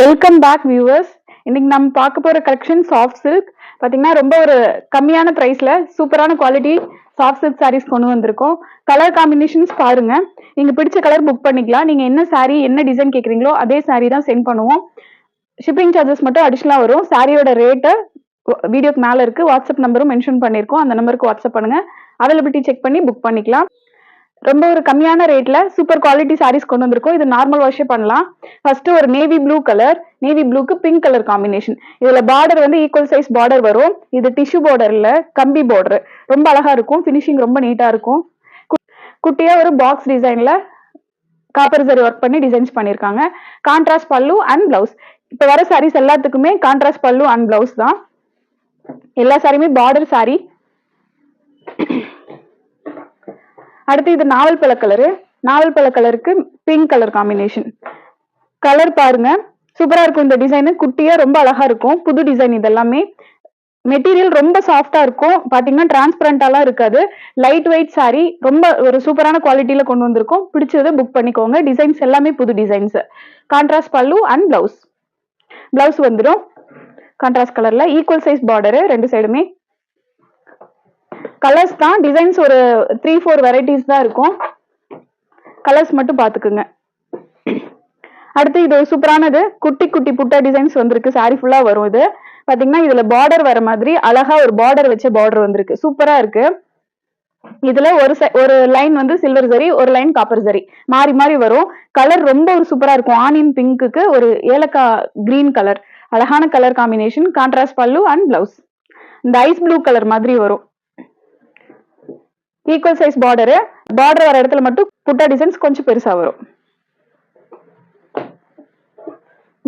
Welcome back viewers இன்னைக்கு நம்ம பார்க்க போற கலெக்ஷன் சாஃப்ட் சில்க் பாத்தீங்கன்னா ரொம்ப ஒரு கம்மியான பிரைஸ்ல சூப்பரான குவாலிட்டி சாஃப்ட் சில்க் சாரீஸ் கொண்டு வந்திருக்கோம். கலர் காம்பினேஷன்ஸ் பாருங்க. நீங்க பிடிச்ச கலர் புக் பண்ணிக்கலாம். நீங்க என்ன சாரீ என்ன டிசைன் கேக்குறீங்களோ அதே சாரீ தான் சென்ட் பண்ணுவோம். ஷிப்பிங் சார்ஜஸ் மட்டும் அடிஷனலா வரும். சாரியோட ரேட்டு வீடியோக்கு மேல இருக்கு. வாட்ஸ்அப் நம்பரும் மென்ஷன் பண்ணிருக்கோம். அந்த நம்பருக்கு வாட்ஸ்அப் பண்ணுங்க. அவைலபிலிட்டி செக் பண்ணி புக் பண்ணிக்கலாம். ரொம்ப ஒரு கம்மியான ரேட்ல சூப்பர் குவாலிட்டி சாரீஸ் கொண்டு வந்திருக்கோம். இது நார்மல் வாஷே பண்ணலாம். ஃபர்ஸ்ட் ஒரு நேவி ப்ளூ கலர் நேவி ப்ளூக்கு பிங்க் கலர் காம்பினேஷன் இதுல பார்டர் வந்து ஈக்குவல் சைஸ் பார்டர் வரும். இது டிஷ்யூ பார்டர்ல கம்பி பார்டர் ரொம்ப அழகா இருக்கும். ஃபினிஷிங் ரொம்ப நீட்டா இருக்கும். குட்டியா ஒரு பாக்ஸ் டிசைன்ல காப்பர் சரி ஒர்க் பண்ணி டிசைன்ஸ் பண்ணிருக்காங்க. கான்ட்ராஸ்ட் பல்லு அண்ட் பிளவுஸ் இப்ப வர சாரீஸ் எல்லாத்துக்குமே கான்ட்ராஸ்ட் பல்லு அண்ட் பிளவுஸ் தான். எல்லா சாரியுமே பார்டர் சாரீ அடுத்து இது நாவல் பழ கலரு நாவல் பழ கலருக்கு பிங்க் கலர் காம்பினேஷன் கலர் பாருங்க. சூப்பரா இருக்கும் இந்த டிசைனு குட்டியா ரொம்ப அழகா இருக்கும். புது டிசைன் இதெல்லாமே. மெட்டீரியல் ரொம்ப சாஃப்டா இருக்கும். பாத்தீங்கன்னா டிரான்ஸ்பரண்டாலாம் இருக்காது. லைட் வெயிட் சாரி ரொம்ப ஒரு சூப்பரான குவாலிட்டியில கொண்டு வந்திருக்கும். பிடிச்சதை புக் பண்ணிக்கோங்க. டிசைன்ஸ் எல்லாமே புது designs contrast pallu and blouse blouse வந்துடும் கான்ட்ராஸ்ட் கலர்ல ஈக்குவல் சைஸ் பார்டரு ரெண்டு சைடுமே கலர்ஸ் தான் டிசைன்ஸ் ஒரு த்ரீ ஃபோர் வெரைட்டிஸ் தான் இருக்கும். கலர்ஸ் மட்டும் பார்த்துக்குங்க அடுத்து இது ஒரு சூப்பரானது. குட்டி குட்டி புட்டா டிசைன்ஸ் வந்திருக்கு. சாரி ஃபுல்லாக வரும் இது. பார்த்தீங்கன்னா இதில் பார்டர் வர மாதிரி அழகா ஒரு பார்டர் வச்ச பார்டர் வந்திருக்கு. சூப்பராக இருக்கு. இதுல ஒரு ஒரு லைன் வந்து சில்வர் சரி ஒரு லைன் காப்பர் சரி மாறி மாறி வரும். கலர் ரொம்ப ஒரு சூப்பரா இருக்கும். ஆனியன் பிங்க்குக்கு ஒரு ஏலக்காய் கிரீன் கலர் அழகான colour combination contrast pallu and blouse இந்த ஐஸ் ப்ளூ கலர் மாதிரி வரும். ஈக்குவல் சைஸ் பார்டரு பார்டர் வர இடத்துல மட்டும் புட்டா டிசைன்ஸ் கொஞ்சம் பெருசா வரும்.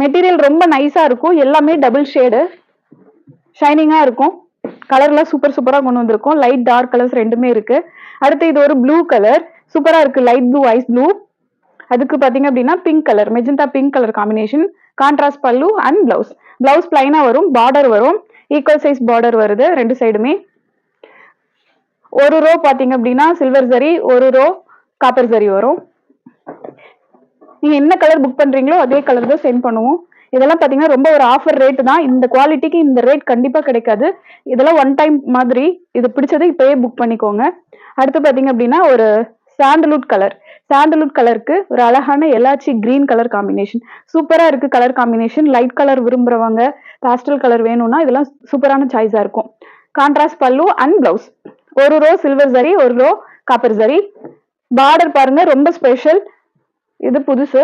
மெட்டீரியல் ரொம்ப நைஸா இருக்கும். எல்லாமே டபுள் ஷேடு ஷைனிங்கா இருக்கும். கலர்லாம் சூப்பர் சூப்பரா கொண்டு வந்திருக்கும். லைட் டார்க் கலர்ஸ் ரெண்டுமே இருக்கு. அடுத்து இது ஒரு ப்ளூ கலர் சூப்பரா இருக்கு. லைட் ப்ளூ ஐஸ் ப்ளூ அதுக்கு பாத்தீங்க அப்படின்னா pink colour magenta pink colour combination contrast pallu and blouse blouse பிளைனா வரும் பார்டர் வரும். ஈக்குவல் சைஸ் பார்டர் வருது ரெண்டு சைடுமே ஒரு ரோ பாத்தீங்க அப்படின்னா சில்வர் சரி ஒரு ரோ காப்பர் சரி வரும். நீங்க என்ன கலர் புக் பண்றீங்களோ அதே கலர் தான் சென்ட் பண்ணுவோம். இதெல்லாம் பாத்தீங்கன்னா ரொம்ப ஒரு ஆஃபர் ரேட் தான். இந்த குவாலிட்டிக்கு இந்த ரேட் கண்டிப்பா கிடைக்காது. இதெல்லாம் ஒன் டைம் மாதிரி இது பிடிச்சது இப்பயே புக் பண்ணிக்கோங்க. அடுத்து பாத்தீங்க அப்படின்னா ஒரு சாண்டல்வுட் கலர் சாண்டல்வுட் கலருக்கு ஒரு அழகான எலாச்சி கிரீன் கலர் காம்பினேஷன் சூப்பரா இருக்கு கலர் காம்பினேஷன் லைட் கலர் விரும்புறவங்க பாஸ்டல் கலர் வேணும்னா இதெல்லாம் சூப்பரான சாய்ஸா இருக்கும். கான்ட்ராஸ்ட் பல்லு அண்ட் பிளவுஸ் ஒரு ரோ சில்வர் சரி ஒரு ரோ காப்பர் சரி பார்டர் பாருங்க ரொம்ப ஸ்பெஷல் இது புதுசு.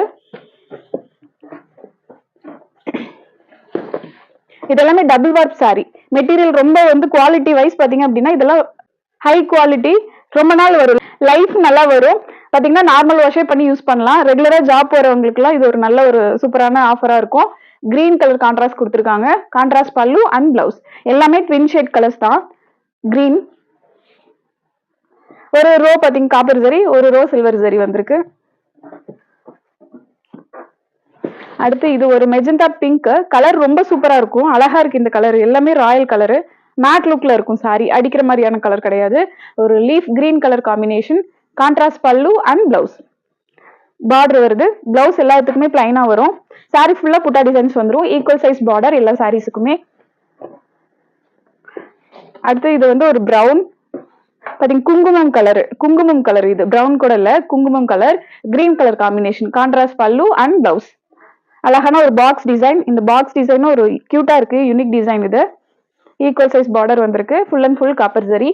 இதெல்லாமே டபுள் வார்ப் சாரி மெட்டீரியல் ரொம்ப வந்து குவாலிட்டி வைஸ் பாத்தீங்க அப்படின்னா இதெல்லாம் ஹை குவாலிட்டி ரொம்ப நாள் வரும். லைஃப் நல்லா வரும். பாத்தீங்கன்னா நார்மல் வாஷே பண்ணி யூஸ் பண்ணலாம். ரெகுலரா ஜாப் போறவங்களுக்குலாம் இது ஒரு நல்ல ஒரு சூப்பரான ஆஃபரா இருக்கும். கிரீன் கலர் கான்ட்ராஸ்ட் கொடுத்துருக்காங்க. கான்ட்ராஸ்ட் பல்லு அண்ட் பிளவுஸ் எல்லாமே ட்வின் ஷேட் கலர்ஸ் தான். கிரீன் ஒரு ரோ பாத்தீங்க காப்பர் ஜரி ஒரு ரோ சில்வர் ஜரி வந்திருக்கு. அடுத்து இது ஒரு மெஜந்தா பிங்க் கலர் ரொம்ப சூப்பரா இருக்கும். அழகா இருக்கு இந்த கலர் எல்லாமே ராயல் கலரு மேட் லுக்ல இருக்கும் சாரி அடிக்கிற மாதிரியான கலர் கிடையாது. ஒரு leaf green colour combination contrast pallu and blouse border வருது. பிளவுஸ் எல்லாத்துக்குமே பிளைனா வரும். சாரி ஃபுல்லா புட்டா டிசைன்ஸ் வந்துடும் ஈக்குவல் சைஸ் பார்டர் எல்லா சாரீஸுக்குமே அடுத்து இது வந்து ஒரு ப்ரௌன் பாத்தீங்க குங்குமம் கலர் குங்குமம் கலர் இது. ப்ரௌன் கூட இல்ல குங்குமம் colour green colour combination contrast pallu and blouse அழகான ஒரு பாக்ஸ் டிசைன் இந்த பாக்ஸ் டிசைனும் ஒரு கியூட்டா இருக்கு யூனிக் டிசைன் இது. ஈக்குவல் சைஸ் பார்டர் வந்திருக்கு. Full and full copper zari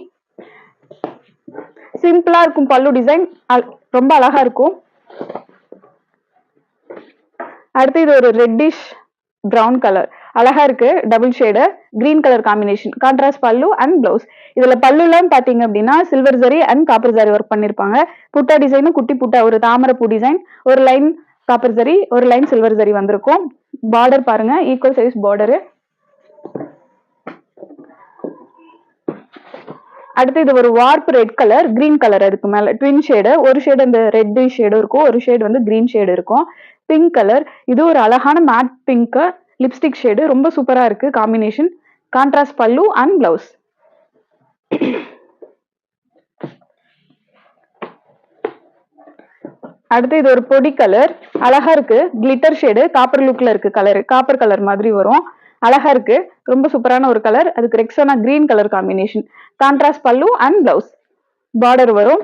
சிம்பிளா இருக்கும் பல்லு டிசைன் ரொம்ப அழகா இருக்கும். அடுத்து இது ஒரு ரெட்டிஷ் பிரவுன் கலர் அழகா இருக்கு double shade green colour combination contrast pallu and blouse இதுல பல்லுலாம் பாத்தீங்க அப்படின்னா silver zari and copper zari work பண்ணிருப்பாங்க. புட்டா டிசைனும் குட்டி புட்டா ஒரு தாமரை பூ டிசைன் ஒரு லைன் காப்பர் ஜரி ஒரு லைன் சில்வர் ஜரி வந்திருக்கும். பார்டர் பாருங்க ஈக்குவல் சைஸ் பார்டரு அடுத்து இது ஒரு warp red colour green colour அதுக்கு மேல. ட்வின் ஷேடு ஒரு ஷேடு அந்த ரெட் ஷேடு இருக்கும் ஒரு ஷேடு வந்து கிரீன் ஷேடு இருக்கும். பிங்க் கலர் இது ஒரு அழகான மேட் பிங்க் லிப்ஸ்டிக் ஷேடு ரொம்ப சூப்பரா இருக்கு. Combination contrast pallu and blouse அடுத்து இது ஒரு பொடி கலர் அழகா இருக்கு. கிளிட்டர் ஷேடு காப்பர் லுக்ல இருக்கு கலர் காப்பர் கலர் மாதிரி வரும். அழகா இருக்கு. ரொம்ப சூப்பரான ஒரு கலர் அதுக்கு Rexona green colour combination contrast pallu and blouse border வரும்.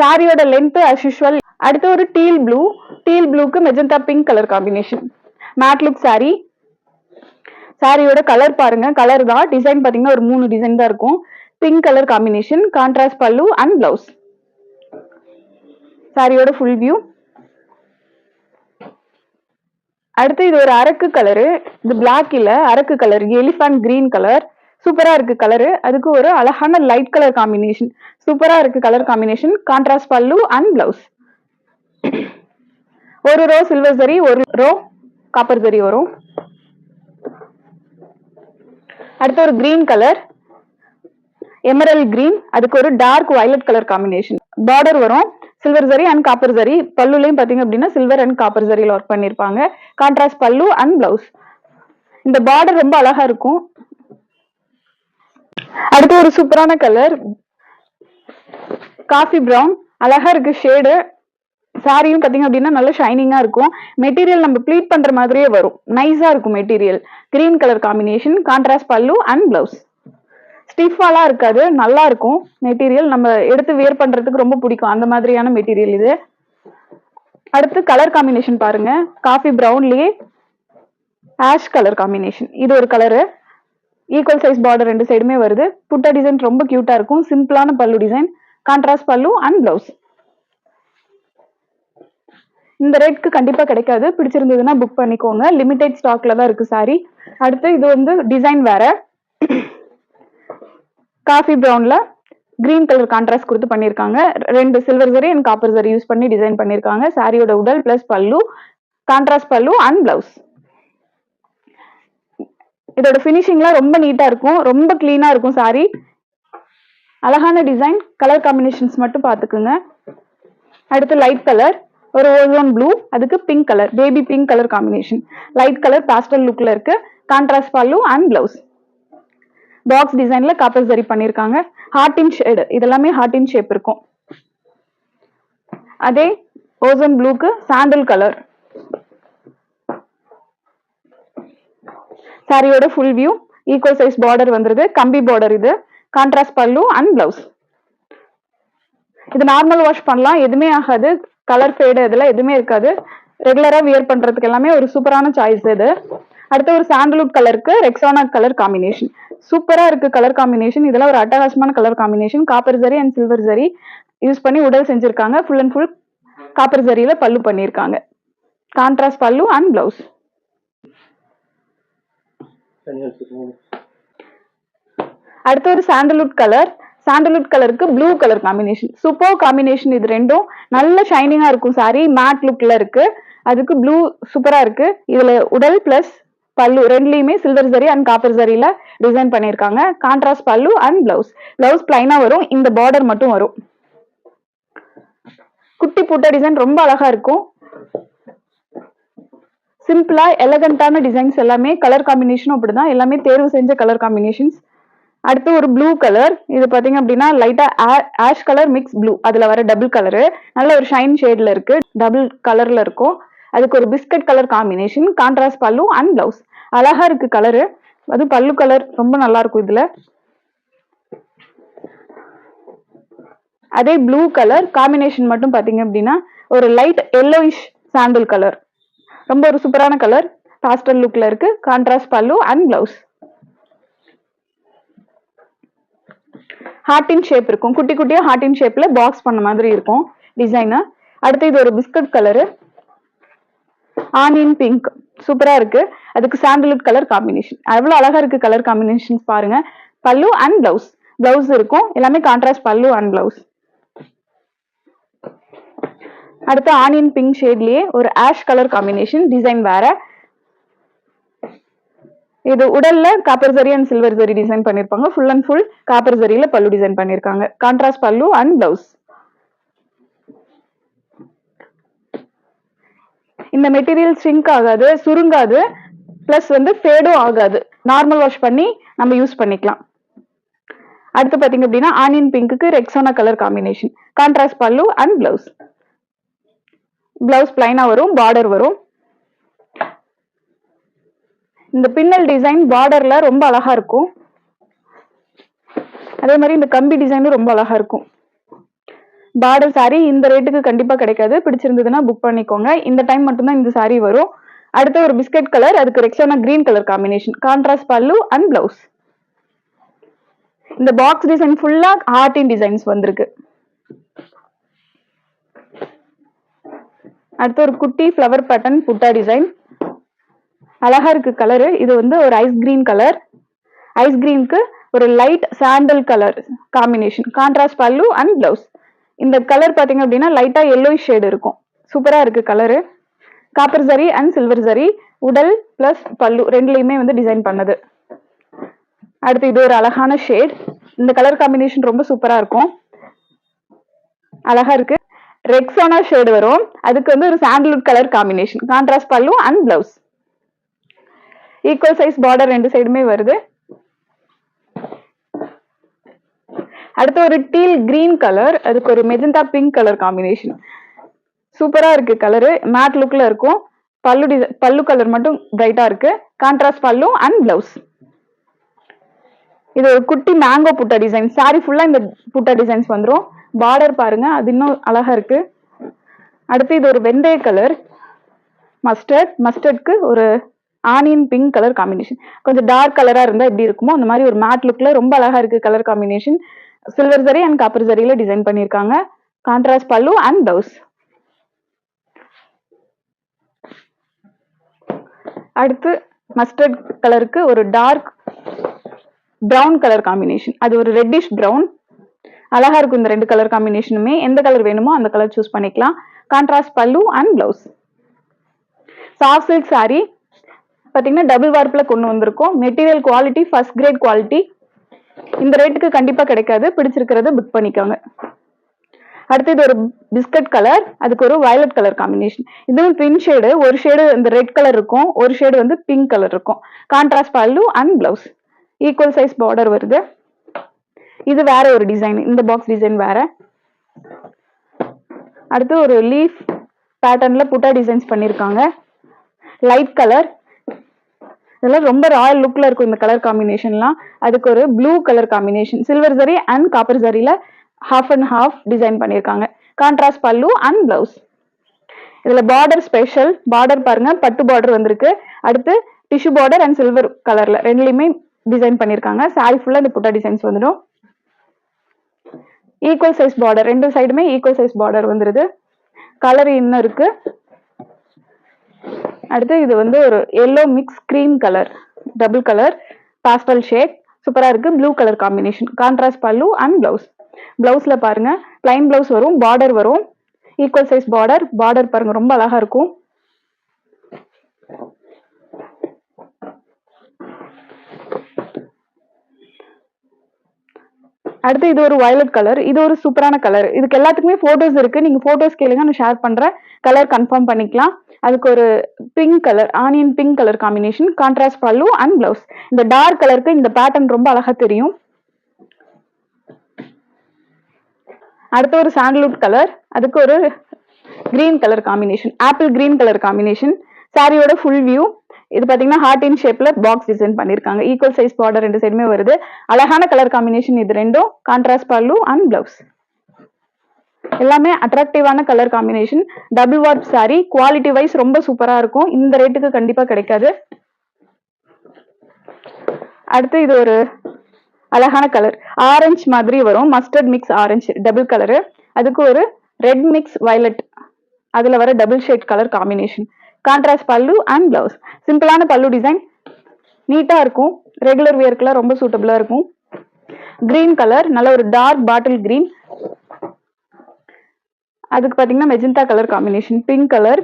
சாரியோட லென்த் அஸ் யூஷுவல் அடுத்து ஒரு teal blue teal ப்ளூக்கு magenta pink colour combination matte look saree. சாரியோட கலர் பாருங்க. கலர் தான். டிசைன் பாத்தீங்கன்னா ஒரு மூணு டிசைன் தான் இருக்கும். Pink colour combination contrast pallu and blouse சாரியோட ஃபுல் வியூ அடுத்து இது ஒரு அரக்கு கலரு இது பிளாக் இல்ல. அரக்கு கலர் எலிஃபண்ட் கிரீன் கலர் சூப்பரா இருக்கு கலரு அதுக்கு ஒரு அழகான லைட் கலர் காம்பினேஷன் சூப்பரா இருக்கு colour combination contrast pallu and blouse ஒரு ரோ சில்வர் சரி ஒரு ரோ காப்பர் சரி வரும். அடுத்து ஒரு கிரீன் கலர் எமரல் கிரீன் அதுக்கு ஒரு dark violet colour combination border வரும். Silver zari and copper zari பல்லுலையும் பார்த்தீங்க அப்படின்னா சில்வர் அண்ட் காப்பர் ஜரியில் ஒர்க் பண்ணியிருப்பாங்க. கான்ட்ராஸ்ட் பல்லு அண்ட் பிளவுஸ் இந்த பார்டர் ரொம்ப அழகா இருக்கும். அடுத்து ஒரு சூப்பரான கலர் காஃபி ப்ரௌன் அழகா இருக்கு ஷேடு சாரியும் பார்த்தீங்க அப்படின்னா நல்ல ஷைனிங்காக இருக்கும். மெட்டீரியல் நம்ம ப்ளீட் பண்ணுற மாதிரியே வரும். நைஸாக இருக்கும் material green colour combination contrast pallu and blouse ஸ்டிஃபாலாம் இருக்காது நல்லா இருக்கும். மெட்டீரியல் நம்ம எடுத்து வேர் பண்ணுறதுக்கு ரொம்ப பிடிக்கும். அந்த மாதிரியான மெட்டீரியல் இது. அடுத்து கலர் காம்பினேஷன் பாருங்க. காஃபி பிரவுன்லயே ஆஷ் கலர் காம்பினேஷன் இது ஒரு கலரு ஈக்குவல் சைஸ் பார்டர் ரெண்டு சைடுமே வருது. புட்டா டிசைன் ரொம்ப கியூட்டா இருக்கும். சிம்பிளான pallu design contrast pallu and blouse இந்த ரேட்க்கு கண்டிப்பாக கிடைக்காது. பிடிச்சிருந்ததுன்னா புக் பண்ணிக்கோங்க. லிமிடெட் ஸ்டாக்ல தான் இருக்கு சாரி அடுத்து இது வந்து டிசைன் வேற. காஃபி ப்ரௌன்ல கிரீன் கலர் கான்ட்ராஸ்ட் கொடுத்து பண்ணியிருக்காங்க. ரெண்டு silver zari and copper zari use பண்ணி டிசைன் பண்ணியிருக்காங்க. சாரியோட உடல் பிளஸ் பல்லு கான்ட்ராஸ்ட் பல்லு அண்ட் பிளவுஸ் இதோட ஃபினிஷிங்லாம் ரொம்ப நீட்டா இருக்கும். ரொம்ப கிளீனா இருக்கும் சாரி அழகான டிசைன் கலர் காம்பினேஷன்ஸ் மட்டும் பார்த்துக்குங்க. அடுத்து லைட் கலர் ஒரு ஓசோன் ப்ளூ அதுக்கு pink colour baby pink colour combination light colour pastel லுக்ல இருக்கு. Contrast pallu and blouse box டிசைன்ல காப்பர் சரி பண்ணிருக்காங்க. ஹார்ட் இன் ஷேடு இதெல்லாமே ஹார்ட் இன் ஷேப் இருக்கும். அதே ஓசோன் ப்ளூக்கு சாண்டல் கலர் சாரியோட full view equal size border வந்துருது கம்பி பார்டர் இது. கான்ட்ராஸ்ட் பல்லு அண்ட் பிளவுஸ் இது நார்மல் வாஷ் பண்ணலாம். எதுவுமே ஆகாது. கலர் ஃபேடு இதெல்லாம் எதுவுமே இருக்காது. ரெகுலரா வியர் பண்றதுக்கு எல்லாமே ஒரு சூப்பரான சாய்ஸ் இது. அடுத்து ஒரு சாண்டல்வுட் கலருக்கு ரெக்ஸானா கலர் காம்பினேஷன் சூப்பரா இருக்கு கலர் காம்பினேஷன் இதெல்லாம் ஒரு அட்டகாசமான colour combination copper zari and silver zari use பண்ணி உடல் செஞ்சிருக்காங்க. ஃபுல் அண்ட் ஃபுல் காப்பர் ஜரியில பல்லு பண்ணிருக்காங்க. கான்ட்ராஸ்ட் பல்லு அண்ட் பிளவுஸ் அடுத்து ஒரு சாண்டல்வுட் கலர் சாண்டல்வுட் கலருக்கு blue colour combination super combination இது ரெண்டும். நல்ல ஷைனிங்கா இருக்கும் சாரி மேட் லுக்ல இருக்கு. அதுக்கு ப்ளூ சூப்பரா இருக்கு. இதுல உடல் பிளஸ் பல்லு ரெண்டுலயுமே சில்வர் ஜரி அண்ட் காப்பர் சரியில டிசைன் பண்ணிருக்காங்க contrast pallu and blouse blouse பிளைனா வரும். இந்த பார்டர் மட்டும் வரும். குட்டி பூட்ட டிசைன் ரொம்ப அழகா இருக்கும். சிம்பிளா எலகண்டான டிசைன்ஸ் எல்லாமே கலர் காம்பினேஷனும் அப்படிதான். எல்லாமே தேர்வு செஞ்ச கலர் காம்பினேஷன்ஸ் அடுத்து ஒரு ப்ளூ கலர் இது பாத்தீங்க அப்படின்னா லைட்டா ஆஷ் கலர் மிக்ஸ் ப்ளூ அதுல வர டபுள் கலரு நல்ல ஒரு ஷைன் ஷேட்ல இருக்கு. டபுள் கலர்ல இருக்கும். அதுக்கு ஒரு biscuit colour combination contrast pallu and blouse அழகா இருக்கு கலரு அது பல்லு கலர் ரொம்ப நல்லா இருக்கும் இதுல. அதே ப்ளூ கலர் காம்பினேஷன் மட்டும் பாத்தீங்க அப்படின்னா ஒரு லைட் எல்லோயிஷ் சாண்டல் கலர் ரொம்ப ஒரு சூப்பரான கலர் பாஸ்டல் லுக்ல இருக்கு. கான்ட்ராஸ்ட் பல்லு அண்ட் பிளவுஸ் ஹார்டின் ஷேப் இருக்கும். குட்டி குட்டியா ஹார்டின் ஷேப்ல பாக்ஸ் பண்ண மாதிரி இருக்கும் டிசைனு அடுத்து இது ஒரு பிஸ்கட் கலரு ஆனியன் பிங்க் சூப்பரா இருக்கு. அதுக்கு சாண்டல்வுட் கலர் காம்பினேஷன் எவ்வளவு அழகா இருக்கு கலர் காம்பினேஷன்ஸ் பாருங்க. பல்லு அண்ட் பிளவுஸ் பிளவுஸ் இருக்கும். எல்லாமே கான்ட்ராஸ்ட் பல்லு அண்ட் பிளவுஸ் அடுத்து ஆனியன் பிங்க் ஷேட்லயே ஒரு ஆஷ் கலர் காம்பினேஷன் டிசைன் வேற. இது உடல்ல copper zari and silver zari design பண்ணிருப்பாங்க. ஃபுல் அண்ட் ஃபுல் காப்பர் ஜரியில பல்லு டிசைன் பண்ணிருக்காங்க. கான்ட்ராஸ்ட் பல்லு அண்ட் பிளவுஸ் இந்த மெட்டீரியல் ஸ்ட்ரிங்க் ஆகாது சுருங்காது பிளஸ் வந்து ஃபேடும் ஆகாது. நார்மல் வாஷ் பண்ணி நம்ம யூஸ் பண்ணிக்கலாம். அடுத்து பாத்தீங்க அப்படின்னா onion பிங்க்குக்கு Rexona colour combination contrast pallu and blouse blouse பிளைனா வரும் பார்டர் வரும். இந்த பின்னல் டிசைன் பார்டர்ல ரொம்ப அழகா இருக்கும். அதே மாதிரி இந்த கம்பி டிசைனும் ரொம்ப அழகா இருக்கும். பார்டர் saree இந்த ரேட்டுக்கு கண்டிப்பா கிடைக்காது. பிடிச்சிருந்ததுன்னா புக் பண்ணிக்கோங்க. இந்த டைம் மட்டும்தான் இந்த saree வரும். அடுத்து ஒரு பிஸ்கட் கலர் அதுக்கு Rexona green colour combination contrast pallu and blouse இந்த பாக்ஸ் டிசைன் ஃபுல்லா ஹார்டின் டிசைன்ஸ் வந்திருக்கு. அடுத்து ஒரு குட்டி ஃப்ளவர் பேட்டர்ன் புட்டா டிசைன் அழகா இருக்கு கலரு இது வந்து ஒரு ஐஸ் கிரீன் கலர் ஐஸ் கிரீனுக்கு ஒரு light sandal colour combination contrast pallu and blouse இந்த கலர் பார்த்தீங்க அப்படின்னா லைட்டா எல்லோ ஷேடு இருக்கும். சூப்பரா இருக்கு colour copper zari and silver zari உடல் பிளஸ் பல்லு ரெண்டுலையுமே வந்து டிசைன் பண்ணது. அடுத்து இது ஒரு அழகான ஷேட் இந்த கலர் காம்பினேஷன் ரொம்ப சூப்பரா இருக்கும். அழகா இருக்கு. ரெக்ஸோனா ஷேடு வரும். அதுக்கு வந்து ஒரு sandalwood colour combination contrast pallu and blouse equal size border ரெண்டு சைடுமே வருது. அடுத்து ஒரு டீல் கிரீன் கலர் அதுக்கு ஒரு மெஜந்தா பிங்க் கலர் காம்பினேஷன் சூப்பரா இருக்கு கலரு மேட் லுக்ல இருக்கும். பல்லு டிசை- பல்லு கலர் மட்டும் பிரைட்டா இருக்கு. கான்ட்ராஸ்ட் பல்லு அண்ட் பிளவுஸ் இது ஒரு குட்டி மேங்கோ புட்டா டிசைன் சாரி ஃபுல்லா இந்த புட்டா டிசைன்ஸ் வந்துடும் பார்டர் பாருங்க அது இன்னும் அழகா இருக்கு. அடுத்து இது ஒரு வெந்தய கலர் மஸ்டர்ட் மஸ்டர்ட்க்கு ஒரு ஆனியன் பிங்க் கலர் காம்பினேஷன் கொஞ்சம் டார்க் கலரா இருந்தா எப்படி இருக்குமோ அந்த மாதிரி ஒரு மேட் லுக்ல ரொம்ப அழகா இருக்கு colour combination silver zari and copper ஜரியில design பண்ணிருக்காங்க. கான்ட்ராஸ்ட் பல்லு அண்ட் பிளவுஸ் அடுத்து மஸ்டர்ட் கலருக்கு ஒரு டார்க் ப்ரௌன் கலர் காம்பினேஷன் அது ஒரு ரெட்டிஷ் ப்ரௌன் அழகா இருக்கும் இந்த ரெண்டு கலர் காம்பினேஷனுமே எந்த கலர் வேணுமோ அந்த கலர் சூஸ் பண்ணிக்கலாம். Contrast pallu and blouse soft silk sari பாத்தீங்கன்னா டபுள் வார்ப்பில் கொண்டு வந்திருக்கோம். Material quality first grade quality இந்த ரேட்டுக்கு கண்டிப்பாக கிடைக்காது. பிடிச்சிருக்கிறத புக் பண்ணிக்கோங்க. அடுத்து இது ஒரு பிஸ்கட் கலர் அதுக்கு ஒரு வயலட் கலர் காம்பினேஷன் இதுவும் பிங்க் ஷேடு ஒரு ஷேடு இந்த ரெட் கலர் இருக்கும் ஒரு ஷேடு வந்து பிங்க் கலர் இருக்கும். Contrast pallu and blouse equal size border வருது. இது வேற ஒரு டிசைன் இந்த பாக்ஸ் டிசைன் வேற. அடுத்து ஒரு லீஃப் பேட்டர்ன்ல புட்டா டிசைன்ஸ் பண்ணியிருக்காங்க லைட் கலர் இதெல்லாம் ரொம்ப ராயல் லுக்ல இருக்கும் இந்த கலர் காம்பினேஷன்லாம் அதுக்கு ஒரு blue colour combination silver zari and copper ஜரியில half and half design பண்ணியிருக்காங்க. கான்ட்ராஸ்ட் பல்லு அண்ட் பிளவுஸ் இதுல பார்டர் ஸ்பெஷல் பார்டர் பாருங்க பட்டு பார்டர் வந்திருக்கு. அடுத்து டிஷ்யூ பார்டர் அண்ட் சில்வர் கலர்ல ரெண்டுலயுமே டிசைன் பண்ணிருக்காங்க சாரி ஃபுல்லா இந்த புட்டா டிசைன்ஸ் வந்துடும். ஈக்குவல் சைஸ் பார்டர் ரெண்டு சைடுமே ஈக்குவல் சைஸ் பார்டர் வந்துருது. கலர் இன்னும் இருக்கு. அடுத்து இது வந்து ஒரு yellow mix cream colour double colour pastel shade சூப்பராக இருக்குது blue colour combination contrast pallu and blouse ப்ளவுஸில் பாருங்கள் ப்ளைன் ப்ளவுஸ் வரும் பார்டர் வரும். ஈக்குவல் சைஸ் பார்டர் பார்டர் பாருங்கள் ரொம்ப அழகாக இருக்கும். அடுத்து இது ஒரு வயலட் கலர் இது ஒரு சூப்பரான கலர் இதுக்கு எல்லாத்துக்குமே போட்டோஸ் இருக்கு. நீங்க போட்டோஸ் கேளுங்க நான் ஷேர் பண்றேன். கலர் கன்ஃபார்ம் பண்ணிக்கலாம். அதுக்கு ஒரு pink colour onion pink colour combination contrast pallu and blouse இந்த டார்க் கலருக்கு இந்த பேட்டர்ன் ரொம்ப அழகா தெரியும். அடுத்து ஒரு சாண்டல்வுட் கலர் அதுக்கு ஒரு green colour combination apple green colour combination சாரியோட ஃபுல் வியூ இது பாத்தீங்கன்னா ஹார்ட் இன் ஷேப்ல பாக்ஸ் டிசைன் பண்ணிருக்காங்க. ஈக்குவல் சைஸ் பார்டர் ரெண்டு சைடுமே வருது. அழகான கலர் காம்பினேஷன் இது ரெண்டும் கான்ட்ராஸ்ட் பல்லு அண்ட் பிளவுஸ் எல்லாமே அட்ராக்டிவான colour combination double warp sari quality wise ரொம்ப சூப்பரா இருக்கும். இந்த ரேட்டுக்கு கண்டிப்பா கிடைக்காது. அடுத்து இது ஒரு அழகான கலர் ஆரஞ்சு மாதிரி வரும். Mustard mix orange double colour அதுக்கு ஒரு ரெட் மிக்ஸ் வயலட் அதுல வர double shade colour combination contrast pallu and blouse சிம்பிளான பல்லு டிசைன் நீட்டா இருக்கும். ரெகுலர் வியர்க்குலாம் ரொம்ப சூட்டபிளா இருக்கும். கிரீன் கலர் நல்ல ஒரு டார்க் பாட்டில் கிரீன் அதுக்கு பார்த்தீங்கன்னா magenta colour combination pink colour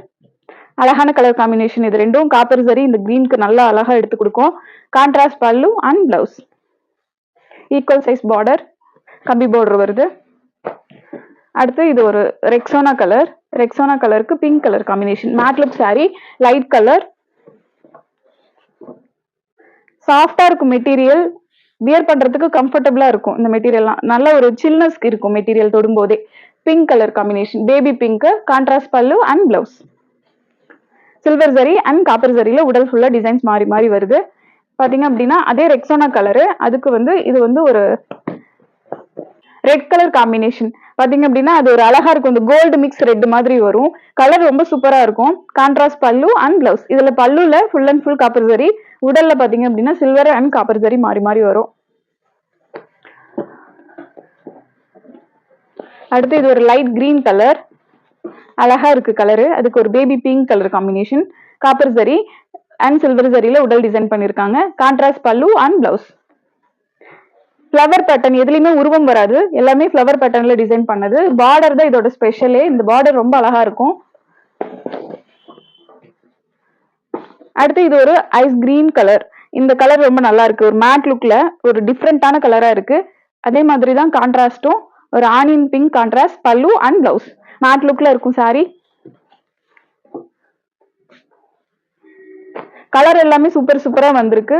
அழகான கலர் காம்பினேஷன் இது ரெண்டும் காப்பர் சரி இந்த கிரீனுக்கு நல்லா அழகாக எடுத்து கொடுக்கும். கான்ட்ராஸ்ட் பல்லு and blouse equal size border கம்பி பார்டர் வருது. அடுத்து இது ஒரு ரெக்ஸோனா கலர் ரெக்ஸோனா கலருக்கு pink colour combination matte sari light colour சாஃப்டா இருக்கும் மெட்டீரியல் வியர் பண்றதுக்கு கம்ஃபர்டபுளா இருக்கும் இந்த மெட்டீரியல்லாம் நல்ல ஒரு சில்னஸ் இருக்கும் material தொடும்போதே. Pink colour combination baby pink contrast பல்லு and blouse silver zari and copper ஜரியில உடல் ஃபுல்லா டிசைன்ஸ் மாறி மாறி வருது. பாத்தீங்க அப்படின்னா அதே ரெக்ஸோனா கலரு அதுக்கு வந்து இது வந்து ஒரு ரெட் கலர் காம்பினேஷன் பாத்தீங்க அப்படின்னா அது ஒரு அழகா இருக்கும். இந்த கோல்டு மிக்ஸ் ரெட் மாதிரி வரும். கலர் ரொம்ப சூப்பரா இருக்கும். கான்ட்ராஸ்ட் பல்லு அண்ட் பிளவுஸ் இதுல பல்லுல full and full copper zari உடல்ல பாத்தீங்க அப்படின்னா சில்வர் அண்ட் காப்பர் ஜரி மாறி மாறி வரும். அடுத்து இது ஒரு லைட் கிரீன் கலர் அழகா இருக்கு கலரு அதுக்கு ஒரு baby pink colour combination copper zari and silver சரியில உடல் டிசைன் பண்ணிருக்காங்க. கான்ட்ராஸ்ட் பல்லு அண்ட் பிளவுஸ் ஃப்ளவர் பேட்டர்ன் எதுலையுமே உருவம் வராது. எல்லாமே ஃப்ளவர் பேட்டர்ன்ல டிசைன் பண்ணது. பார்டர் தான் இதோட ஸ்பெஷலே இந்த பார்டர் ரொம்ப அழகா இருக்கும். அடுத்து இது ஒரு ஐஸ் கிரீன் கலர் இந்த கலர் ரொம்ப நல்லா இருக்கு. ஒரு மேட் லுக்ல ஒரு டிஃப்ரெண்டான கலரா இருக்கு. அதே மாதிரி தான் கான்ட்ராஸ்டும் ஒரு onion pink contrast pallu and blouse matte லுக்ல இருக்கும் சாரி கலர் எல்லாமே சூப்பர் சூப்பரா வந்திருக்கு.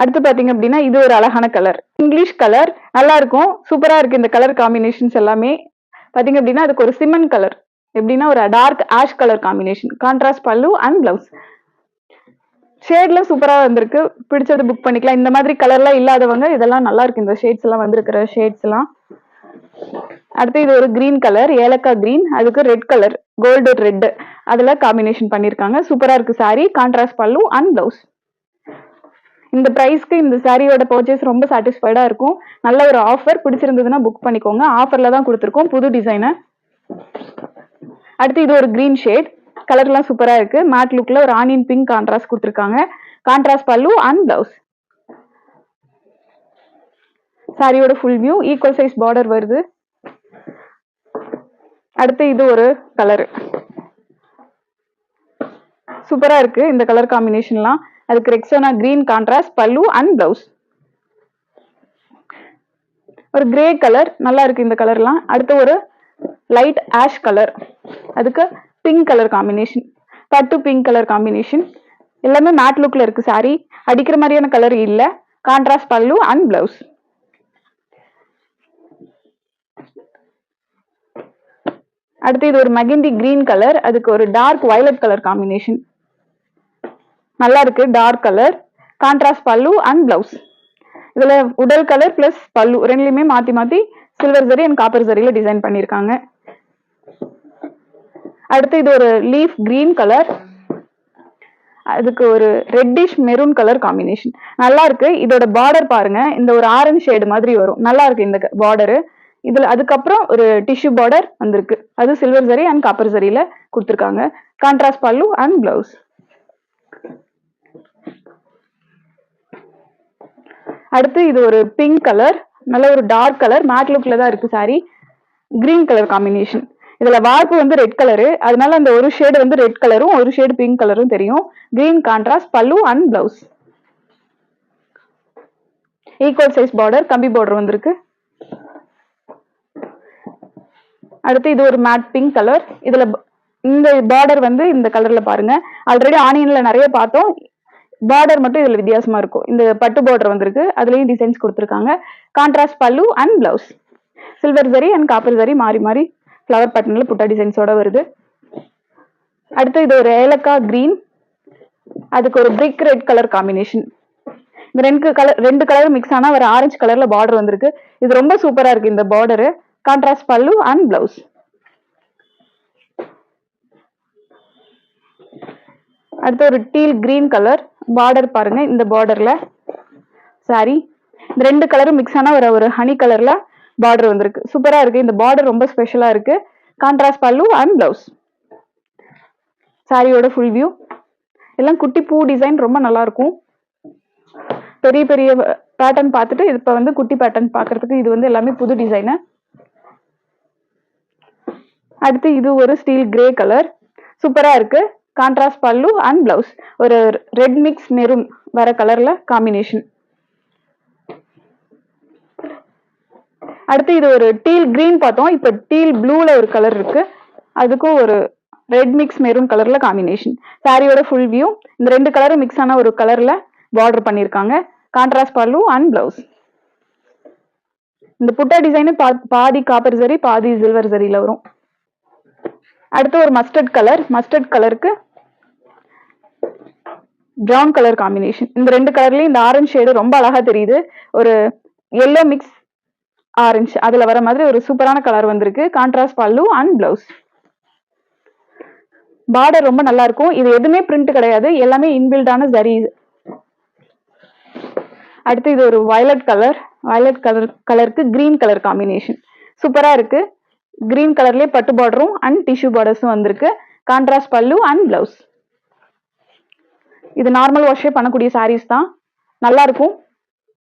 அடுத்து பாத்தீங்க அப்படின்னா இது ஒரு அழகான கலர் இங்கிலீஷ் கலர் நல்லா இருக்கும். சூப்பரா இருக்கு இந்த கலர் காம்பினேஷன்ஸ் எல்லாமே. பாத்தீங்க அப்படின்னா அதுக்கு ஒரு சிமன் கலர் எப்படின்னா ஒரு dark ash colour combination contrast பல்லு அண்ட் பிளவுஸ் ஷேட்ல சூப்பரா வந்திருக்கு. பிடிச்சது புக் பண்ணிக்கலாம். இந்த மாதிரி கலர்லாம் இல்லாதவங்க இதெல்லாம் நல்லா இருக்கு. இந்த ஷேட்ஸ் எல்லாம் வந்திருக்கிற ஷேட்ஸ் எல்லாம். அடுத்து இது ஒரு கிரீன் கலர் ஏலக்காய் கிரீன் அதுக்கு ரெட் கலர் கோல்டு ரெட் அதுல காம்பினேஷன் பண்ணிருக்காங்க. சூப்பரா இருக்கு சாரி கான்ட்ராஸ்ட் பல்லு அண்ட் பிளவுஸ் இந்த பிரைஸ்க்கு இந்த சாரியோட பர்ச்சேஸ் ரொம்ப சாட்டிஸ்ஃபைடா இருக்கும். நல்ல ஒரு ஆஃபர் பிடிச்சிருந்ததுன்னா புக் பண்ணிக்கோங்க. ஆஃபர்ல தான் கொடுத்துருக்கோம். புது டிசைனை அடுத்து இது ஒரு கிரீன் ஷேட் கலர்லாம் சூப்பராக இருக்கு. மேட் லுக்ல ஒரு ஆனியன் பிங்க் கான்ட்ராஸ்ட் கொடுத்துருக்காங்க. கான்ட்ராஸ்ட் பல்லு அண்ட் பிளவுஸ் சாரியோட full view equal size border வருது. அடுத்து இது ஒரு கலரு சூப்பராக இருக்கு இந்த கலர் காம்பினேஷன்லாம் அதுக்கு ரெக்ஸோனா கிரீன் கான்ட்ராஸ்ட் பல்லு அண்ட் பிளவுஸ் ஒரு கிரே கலர் நல்லா இருக்கு இந்த கலர்லாம் அடுத்து ஒரு லைட் ஆஷ் கலர் அதுக்கு பிங்க் கலர் காம்பினேஷன் பட்டு பிங்க் கலர் காம்பினேஷன் எல்லாமே மேட் லுக்ல இருக்கு சாரி அடிக்கிற மாதிரியான கலர் இல்லை. கான்ட்ராஸ்ட் பல்லு அண்ட் பிளவுஸ் அடுத்து இது ஒரு மெகந்தி கிரீன் கலர் அதுக்கு ஒரு டார்க் வயலட் கலர் காம்பினேஷன் நல்லா இருக்கு டார்க் கலர் கான்ட்ராஸ்ட் பல்லு அண்ட் பிளவுஸ் இதுல உடல் கலர் பிளஸ் பல்லு ரெண்டுலயுமே மாத்தி மாத்தி சில்வர் ஜரி அண்ட் காப்பர் ஜரியில டிசைன் பண்ணிருக்காங்க. அடுத்து இது ஒரு லீஃப் கிரீன் கலர் அதுக்கு ஒரு ரெட்டிஷ் மெரூன் கலர் காம்பினேஷன் நல்லா இருக்கு. இதோட பார்டர் பாருங்க. இந்த ஒரு ஆரஞ்சு ஷேடு மாதிரி வரும். நல்லா இருக்கு இந்த பார்டரு இதுல அதுக்கப்புறம் ஒரு டிஷ்யூ பார்டர் வந்திருக்கு. அது சில்வர் சரி அண்ட் காப்பர் சரியில கொடுத்துருக்காங்க. கான்ட்ராஸ்ட் பல்லு அண்ட் பிளவுஸ் அடுத்து இது ஒரு பிங்க் கலர் நல்ல ஒரு டார்க் கலர் மேட் லுக்ல தான் இருக்கு சாரி கிரீன் கலர் காம்பினேஷன் இதுல வார்ப்பு வந்து ரெட் கலரு அதனால அந்த ஒரு ஷேடு வந்து ரெட் கலரும் ஒரு ஷேடு பிங்க் கலரும் தெரியும். கிரீன் கான்ட்ராஸ்ட் பல்லு and blouse equal size border கம்பி பார்டர் வந்திருக்கு. அடுத்து இது ஒரு மேட் பிங்க் கலர் இதுல இந்த பார்டர் வந்து இந்த கலர்ல பாருங்க. ஆல்ரெடி ஆனியன்ல நிறைய பார்த்தோம். பார்டர் மட்டும் இதுல வித்தியாசமா இருக்கும். இந்த பட்டு பார்டர் வந்திருக்கு. அதுலயும் டிசைன்ஸ் கொடுத்துருக்காங்க. கான்ட்ராஸ்ட் பல்லு and blouse silver zari and copper zari மாறி மாறி ஃப்ளவர் பேட்டர்னில் புட்டா டிசைன்ஸோட வருது. அடுத்து இது ஒரு ஏலக்காய் கிரீன் அதுக்கு ஒரு பிரிக் ரெட் கலர் காம்பினேஷன் இந்த ரெண்டு கலர் ரெண்டு கலர் மிக்ஸ் ஆனால் ஒரு ஆரஞ்சு கலரில் பார்டர் வந்திருக்கு. இது ரொம்ப சூப்பராக இருக்குது இந்த border contrast pallu and blouse அடுத்து ஒரு டீல் கிரீன் கலர் பார்டர் பாருங்க இந்த பார்டர்ல சாரி இந்த ரெண்டு கலரும் மிக்ஸ் ஆன ஒரு ஒரு ஹனி கலர்ல பார்டர் வந்திருக்கு. சூப்பரா இருக்கு. இந்த பார்டர் ரொம்ப ஸ்பெஷலா இருக்கு. கான்ட்ராஸ்ட் பல்லு அண்ட் பிளவுஸ் சாரியோட ஃபுல் வியூ எல்லாம் குட்டி பூ டிசைன் ரொம்ப நல்லா இருக்கும். பெரிய பெரிய பேட்டர்ன் பார்த்துட்டு இப்போ வந்து குட்டி பேட்டர்ன் பார்க்கறதுக்கு இது வந்து எல்லாமே புது டிசைனு அடுத்து இது ஒரு ஸ்டீல் கிரே கலர் சூப்பராக இருக்கு. கான்ட்ராஸ்ட் பல்லு அண்ட் பிளவுஸ் ஒரு ரெட் மிக்ஸ் மெரூன் வர கலரில் காம்பினேஷன் அடுத்து இது ஒரு டீல் கிரீன் பார்த்தோம். இப்போ டீல் ப்ளூல ஒரு கலர் இருக்கு. அதுக்கும் ஒரு ரெட் மிக்ஸ் மெரூன் கலர்ல காம்பினேஷன் சாரியோட ஃபுல் வியூ இந்த ரெண்டு கலரும் மிக்ஸ் ஆன ஒரு கலர்ல பார்டர் பண்ணியிருக்காங்க. கான்ட்ராஸ்ட் பல்லு அண்ட் பிளவுஸ் இந்த புட்டா டிசைனு பாதி காப்பர் சரி பாதி சில்வர் சரியில வரும். அடுத்து ஒரு மஸ்டர்ட் கலர் மஸ்டர்ட் கலருக்கு ப்ரௌன் கலர் காம்பினேஷன் இந்த ரெண்டு கலர்லயும் இந்த ஆரஞ்சு ஷேடு ரொம்ப அழகா தெரியுது. ஒரு எல்லோ மிக்ஸ் ஆரஞ்சு. அதுல வர மாதிரி ஒரு சூப்பரான கலர் வந்திருக்கு. கான்ட்ராஸ்ட் பல்லு அண்ட் பிளவுஸ் பார்டர் ரொம்ப நல்லா இருக்கும். இது எதுவுமே பிரிண்ட் கிடையாது. எல்லாமே இன்பில்டான ஜரி அடுத்து இது ஒரு வயலட் கலர் வயலட் கலர் கலருக்கு கிரீன் கலர் காம்பினேஷன் சூப்பரா இருக்கு. கிரீன் கலர்லயே பட்டு பார்டரும் அண்ட் டிஷ்யூ பார்டர்ஸும் வந்திருக்கு. கான்ட்ராஸ்ட் பல்லு அண்ட் பிளவுஸ் இது நார்மல் வாஷே பண்ணக்கூடிய சாரீஸ் தான். நல்லா இருக்கும்.